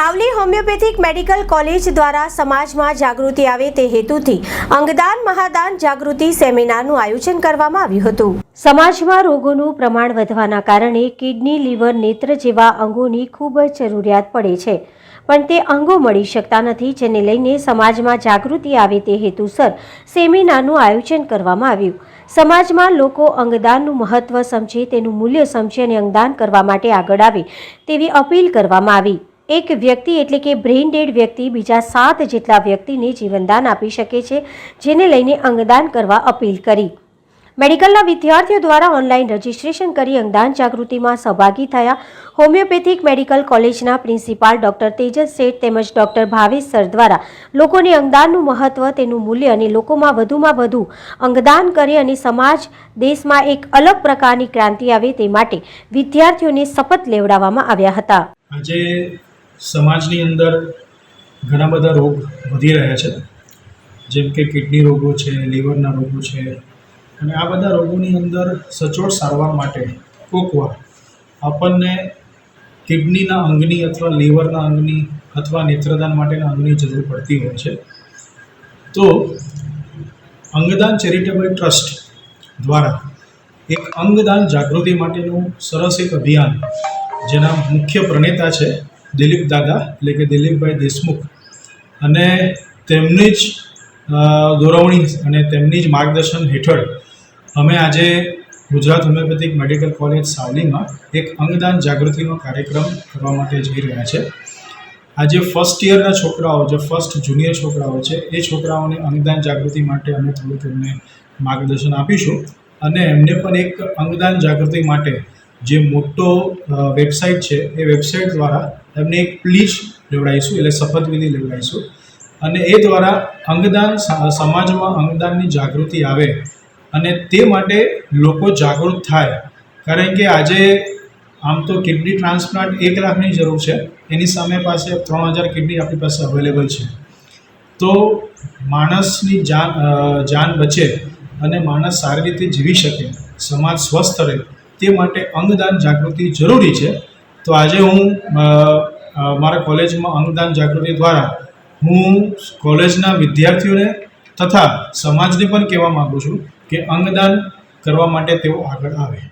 Savli homeopathic medical college દ્વારા સમાજમાં જાગૃતિ આવે તે હેતુથી અંગદાન મહાદાન જાગૃતિ સેમિનારનું આયોજન કરવામાં આવ્યું હતું. સમાજમાં રોગોનું પ્રમાણ વધવાના કારણે કિડની, લીવર, નેત્ર જેવા અંગોની ખૂબ જ જરૂરિયાત પડે છે. પણ તે અંગો મળી શકતા નથી, જેને લઈને સમાજમાં જાગૃતિ આવે તે હેતુસર સેમિનારનું આયોજન કરવામાં આવ્યું. સમાજમાં લોકો અંગદાનનું મહત્વ સમજે, તેનું મૂલ્ય સમજે અને અંગદાન કરવા માટે આગળ આવે તેવી અપીલ કરવામાં આવી. એક વ્યક્તિ એટલે કે બ્રેઇન ડેડ વ્યક્તિ બીજા સાત જેટલા વ્યક્તિને જીવનદાન આપી શકે છે, જેને લઈને અંગદાન કરવા અપીલ કરી. મેડિકલના વિદ્યાર્થીઓ દ્વારા ઓનલાઈન રજીસ્ટ્રેશન કરી અંગદાન જાગૃતિમાં સહભાગી થયા. હોમિયોપેથિક મેડિકલ કોલેજના પ્રિન્સિપાલ ડોક્ટર તેજસ શેઠ તેમજ ડોક્ટર ભાવેશ સર દ્વારા લોકોને અંગદાનનું મહત્વ, તેનું મૂલ્ય અને લોકોમાં વધુમાં વધુ અંગદાન કરે અને સમાજ, દેશમાં એક અલગ પ્રકારની ક્રાંતિ આવે તે માટે વિદ્યાર્થીઓને શપથ લેવડાવવામાં આવ્યા હતા. આજે સમાજની અંદર ઘણા બધા રોગ વધી રહ્યા છે. જેમ કે કિડની રોગો છે, લીવરના રોગો છે અને આ બધા રોગોની અંદર સચોટ સારવાર માટે કોકવાર આપણને કિડનીના અંગની અથવા લીવરના અંગની અથવા નેત્રદાન માટેના અંગની જરૂર પડતી હોય છે. તો અંગદાન ચેરિટેબલ ટ્રસ્ટ દ્વારા એક અંગદાન જાગૃતિ માટેનું સરસ એક અભિયાન જેના મુખ્ય પ્રણેતા છે દિલીપ દાદા, એટલે કે દિલીપભાઈ દેશમુખ. અને તેમની જ દોરવણી અને તેમની જ માર્ગદર્શન હેઠળ અમે આજે ગુજરાત હોમિયોપેથિક મેડિકલ કોલેજ સાવલીમાં એક અંગદાન જાગૃતિનો કાર્યક્રમ કરવા માટે જઈ રહ્યા છે. આજે ફર્સ્ટ યરના છોકરાઓ, જે ફર્સ્ટ જુનિયર છોકરાઓ છે, એ છોકરાઓને અંગદાન જાગૃતિ માટે અમે થોડુંક એમને માર્ગદર્શન આપીશું. અને એમને પણ એક અંગદાન જાગૃતિ માટે જે મોટો વેબસાઇટ છે, એ વેબસાઇટ દ્વારા એમને એક પ્લીજ લેવડાવીશું, એટલે શપથવિધિ લેવડાવીશું. અને એ દ્વારા અંગદાન સમાજમાં અંગદાનની જાગૃતિ આવે અને તે માટે લોકો જાગૃત થાય. કારણ કે આજે આમ તો કિડની ટ્રાન્સપ્લાન્ટ એક લાખની જરૂર છે, એની સામે પાસે ત્રણ હજાર કિડની આપણી પાસે અવેલેબલ છે. તો માણસની જાન જાન બચે અને માણસ સારી રીતે જીવી શકે, સમાજ સ્વસ્થ રહે, તે માટે અંગદાન જાગૃતિ જરૂરી છે. તો આજે હું મારા કોલેજમાં અંગદાન જાગૃતિ દ્વારા હું કોલેજના વિદ્યાર્થીઓને તથા સમાજને પણ કહેવા માગું છું કે અંગદાન કરવા માટે તેઓ આગળ આવે.